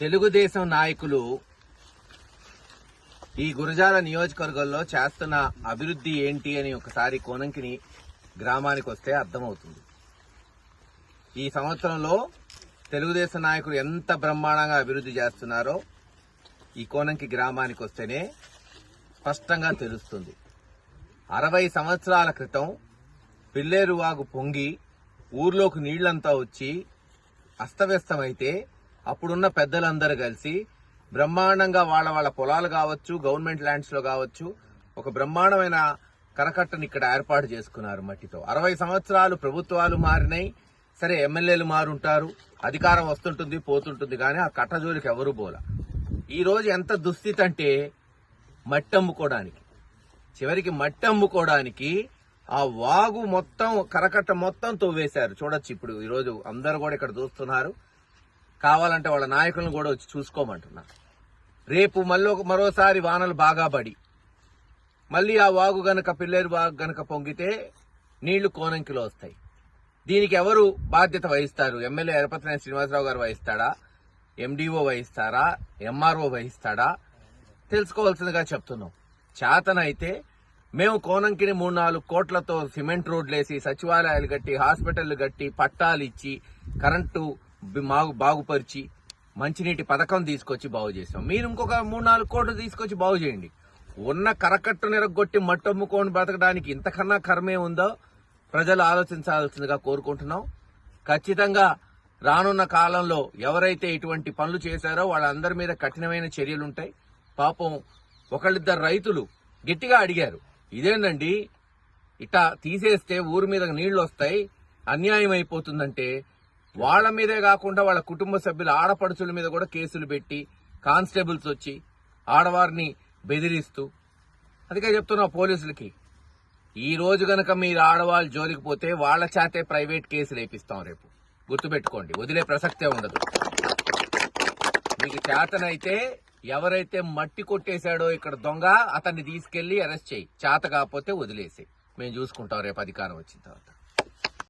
తెలుగుదేశం నాయకులు ఈ గురజాల నియోజకవర్గంలో చేస్తున్న అభివృద్ధి ఏంటి అని ఒకసారి కోనంకిని గ్రామానికి వస్తే అర్థమవుతుంది. ఈ సంవత్సరంలో తెలుగుదేశం నాయకులు ఎంత బ్రహ్మాండంగా అభివృద్ధి చేస్తున్నారో ఈ కోనంకి గ్రామానికి వస్తేనే స్పష్టంగా తెలుస్తుంది. అరవై సంవత్సరాల క్రితం పిల్లేరువాగు పొంగి ఊర్లోకి నీళ్ళంతా వచ్చి అస్తవ్యస్తమైతే అప్పుడున్న పెద్దలందరూ కలిసి బ్రహ్మాండంగా వాళ్ళ వాళ్ళ పొలాలు కావచ్చు గవర్నమెంట్ ల్యాండ్స్లో కావచ్చు ఒక బ్రహ్మాండమైన కరకట్టను ఇక్కడ ఏర్పాటు చేసుకున్నారు మట్టితో. అరవై సంవత్సరాలు ప్రభుత్వాలు మారినాయి సరే ఎమ్మెల్యేలు మారుంటారు అధికారం వస్తుంటుంది పోతుంటుంది కానీ ఆ కట్టజోలికి ఎవరు పోల. ఈరోజు ఎంత దుస్థితి అంటే మట్టి అమ్ముకోవడానికి చివరికి మట్టి అమ్ముకోవడానికి ఆ వాగు మొత్తం కరకట్ట మొత్తం తవ్వేశారు. చూడొచ్చు ఇప్పుడు ఈరోజు అందరు కూడా ఇక్కడ చూస్తున్నారు. కావాలంటే వాళ్ళ నాయకులను కూడా వచ్చి చూసుకోమంటున్నారు రేపు మళ్ళీ మరోసారి వానలు బాగా పడి మళ్ళీ ఆ వాగు గనక పిల్లేరు వాగు గనక పొంగితే నీళ్ళు కోనంకిలో వస్తాయి. దీనికి ఎవరు బాధ్యత వహిస్తారు? ఎమ్మెల్యే ఎరపతినేని శ్రీనివాసరావు గారు వహిస్తాడా? ఎండిఓ వహిస్తారా? ఎంఆర్ఓ వహిస్తాడా? తెలుసుకోవాల్సిందిగా చెప్తున్నాం. చేతనైతే మేము కోనంకిని మూడు నాలుగు కోట్లతో సిమెంట్ రోడ్లేసి సచివాలయాలు కట్టి హాస్పిటళ్ళు కట్టి పట్టాలు ఇచ్చి కరెంటు మాగు- బాగుపరిచి మంచినీటి పథకం తీసుకొచ్చి బాగు చేసాం మీరు ఇంకొక మూడు నాలుగు కోట్లు తీసుకొచ్చి బాగు చేయండి. ఉన్న కరకట్టు నిరగొట్టి మట్టమ్ముకొని బ్రతకడానికి ఇంతకన్నా కర్మే ఉందో ప్రజలు ఆలోచించాల్సిందిగా కోరుకుంటున్నాం. ఖచ్చితంగా రానున్న కాలంలో ఎవరైతే ఇటువంటి పనులు చేశారో వాళ్ళందరి మీద కఠినమైన చర్యలుంటాయి. పాపం ఒకళ్ళిద్దరు రైతులు గట్టిగా అడిగారు. ఇదేనండి ఇట తీసేస్తే ఊరి మీద నీళ్ళు వస్తాయి అన్యాయం అయిపోతుందంటే వాళ్ళ మీదే కాకుండా వాళ్ళ కుటుంబ సభ్యుల ఆడపడుచుల మీద కూడా కేసులు పెట్టి కానిస్టేబుల్స్ వచ్చి ఆడవారిని బెదిరిస్తూ. అందుకే చెప్తున్నా పోలీసులకి ఈ రోజు గనక మీరు ఆడవాళ్ళు జోలికి పోతే వాళ్ళ చేతే ప్రైవేట్ కేసులు వేపిస్తాం రేపు. గుర్తుపెట్టుకోండి వదిలే ప్రసక్తే ఉండదు. మీకు చేతనైతే ఎవరైతే మట్టి కొట్టేశాడో ఇక్కడ దొంగ అతన్ని తీసుకెళ్ళి అరెస్ట్ చేయి. చేత కాకపోతే వదిలేసి మేము చూసుకుంటాం రేపు అధికారం వచ్చిన తర్వాత.